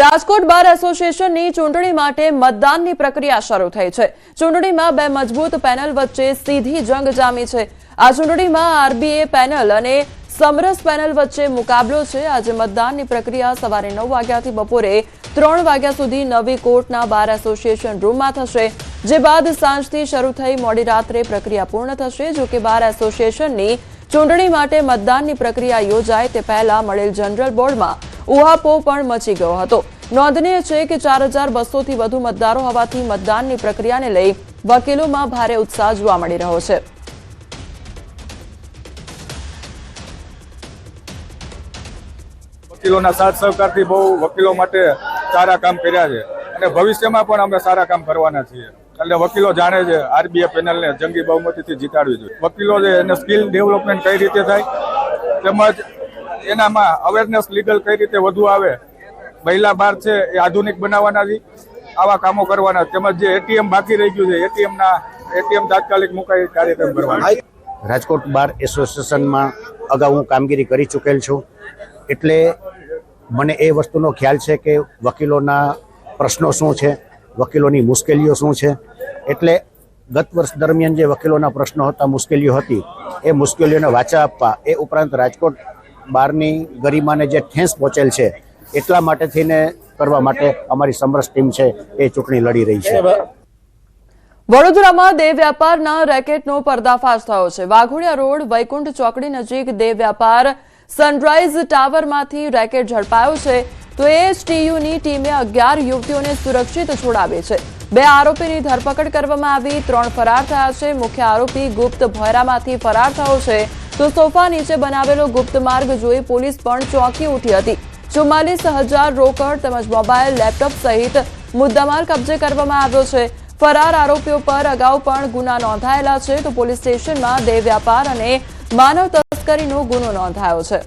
રાજકોટ બાર એસોસિએશનની ચૂંટણી માટે મતદાનની પ્રક્રિયા શરૂ થઈ છે. ચૂંટણીમાં બે મજબૂત પેનલ વચ્ચે સીધી જંગ જામી છે. આ ચૂંટણીમાં આરબીએ પેનલ અને સમરસ પેનલ વચ્ચે મુકાબલો છે. આજે મતદાનની પ્રક્રિયા સવારે નવ વાગ્યાથી બપોરે ત્રણ વાગ્યા સુધી નવી કોર્ટના બાર એસોસિએશન રૂમમાં થશે, જે બાદ સાંજથી શરૂ થઈ મોડી રાત્રે પ્રક્રિયા પૂર્ણ થશે. જો કે બાર એસોસિએશનની ચૂંટણી માટે મતદાનની પ્રક્રિયા યોજાય તે પહેલા મળેલ જનરલ બોર્ડમાં ઉહાપો પણ મચી ગયો હતો. નોંધનીય છે કે ચાર હજાર બસોથી વધુ મતદારો હોવાથી મતદાનની પ્રક્રિયાને લઈ વકીલોમાં ભારે ઉત્સાહ જોવા મળી રહ્યો છે. વકીલોના સાથ સહકારથી બહુ વકીલો માટે સારા કામ કર્યા છે. અને ભવિષ્યમાં પણ અમે સારા કામ કરવાના છીએ. એટલે વકીલો જાણે છે આરબીએ પેનલને જંગી બહુમતીથી જીતાડવી જોઈએ. વકીલો છે એને સ્કિલ ડેવલપમેન્ટ કઈ રીતે થાય, તેમજ એનામાં અવેરનેસ લીગલ કઈ રીતે વધુ આવે? મહિલા બાર છે, એ આધુનિક બનાવવાના છે, આવા કામો કરવાના. તેમજ જે એટીએમ બાકી રહી ગયું છે એટીએમ ના એટીએમ તાત્કાલિક મુકાય કાર્યક્રમ કરવાના રાજકોટ બાર એસોસિએશનમાં અગાઉ હું કામગીરી કરી ચૂકેલ છું. એટલે મને એ વસ્તુનો ખ્યાલ છે કે વકીલોના પ્રશ્નો શું છે, વકીલોની મુશ્કેલીઓ શું છે. એટલે ગત વર્ષ દરમિયાન જે વકીલોના પ્રશ્નો હતા, મુશ્કેલીઓ હતી, એ મુશ્કેલીઓને વાચા આપવા, એ ઉપરાંત રાજકોટ બારની ગરિમાને જે ઠેંસ પહોંચેલ છે, એટલા માટે થઈને કરવા માટે અમારી સમરસ ટીમ છે, એ ચૂંટણી લડી રહી છે. વડોદરામાં દેહ વ્યાપારના રેકેટનો પર્દાફાશ થયો છે. વાઘોડિયા રોડ, વૈકુંઠ ચોકડી નજીક દેહ વ્યાપાર સનરાઇઝ ટાવરમાંથી રેકેટ ઝડપાયો છે. તો એએસટીયુની ટીમે અગિયાર યુવતીઓને સુરક્ષિત છોડાવી છે. બે આરોપીની ધરપકડ કરવામાં આવી, ત્રણ ફરાર થયા છે. મુખ્ય આરોપી ગુપ્ત ભોયરામાંથી ફરાર થયો છે. તો સોફા નીચે બનાવેલો ગુપ્ત માર્ગ જોઈ પોલીસ પણ ચોંકી ઉઠી હતી. ચુમ્માલીસ હજાર રોકડ તેમજ મોબાઈલ, લેપટોપ સહિત મુદ્દામાલ કબજે કરવામાં આવ્યો છે. ફરાર આરોપીઓ પર અગાઉ પણ ગુના નોંધાયેલા છે તો પોલીસ સ્ટેશનમાં દેહ વ્યાપાર અને માનવ તસ્કરીનો ગુનો નોંધાયો છે.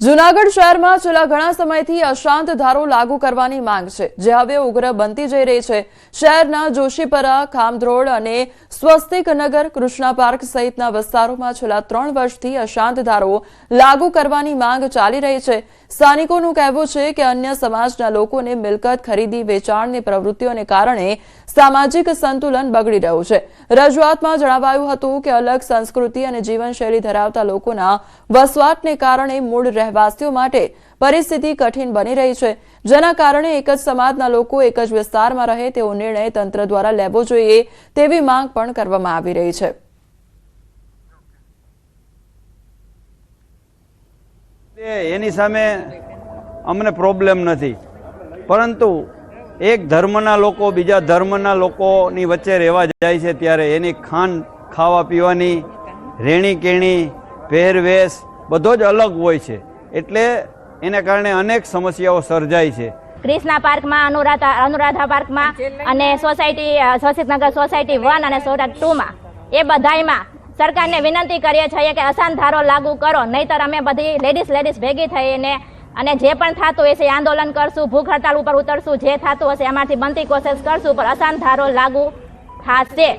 જૂનાગઢ શહેરમાં છેલ્લા ઘણા સમયથી અશાંત ધારો લાગુ કરવાની માંગ છે. જે હવે ઉગ્ર બનતી જઈ રહી છે. શહેરના જોશીપરા ખામધ્રોડ અને સ્વસ્તિક નગર, કૃષ્ણા પાર્ક સહિતના વિસ્તારોમાં છેલ્લા ત્રણ વર્ષથી અશાંત ધારો લાગુ કરવાની માંગ ચાલી રહી છે. સ્થાનિકોનું કહેવું છે કે અન્ય સમાજના લોકોને મિલકત ખરીદી, વેચાણની પ્રવૃત્તિઓને કારણે સામાજિક સંતુલન બગડી રહ્યું છે. રજૂઆતમાં જણાવાયું હતું કે અલગ સંસ્કૃતિ અને જીવનશૈલી ધરાવતા લોકોના વસવાટને કારણે મૂળ રહેવાસીઓ માટે પરિસ્થિતિ કઠિન બની રહી છે. જેના કારણે એક જ સમાજના લોકો એક જ વિસ્તારમાં રહે તેવો નિર્ણય તંત્ર દ્વારા લેવો જોઈએ તેવી માંગ પણ કરવામાં આવી રહી છે. એની સામે અમને પ્રોબ્લેમ નથી. પરંતુ એક ધર્મના લોકો બીજા ધર્મના લોકોની વચ્ચે રહેવા જાય છે ત્યારે એની ખાન ખાવા પીવાની રહેણી કેણી પહેરવેશ બધો જ અલગ હોય છે. એટલે એને કારણે અનેક સમસ્યાઓ સર્જાય છે. ક્રિષ્ના પાર્કમાં અનુરાધા અનુરાધા પાર્કમાં અને સોસાયટી અ, સોસાયટી વન અને સોસાયટી ટુમાં એ બધાયમાં સરકારને વિનંતી કરીએ છીએ કે અસાન ધારો લાગુ કરો, નહીતર અમે બધી લેડીઝ લેડીઝ ભેગી થઈને અને જે પણ થતું હશે આંદોલન કરશું, ભૂખ હડતાલ ઉપર ઉતરશું, જે થતું હશે એમાંથી બનતી કોશિશ કરશું, પણ અસાન ધારો લાગુ થશે.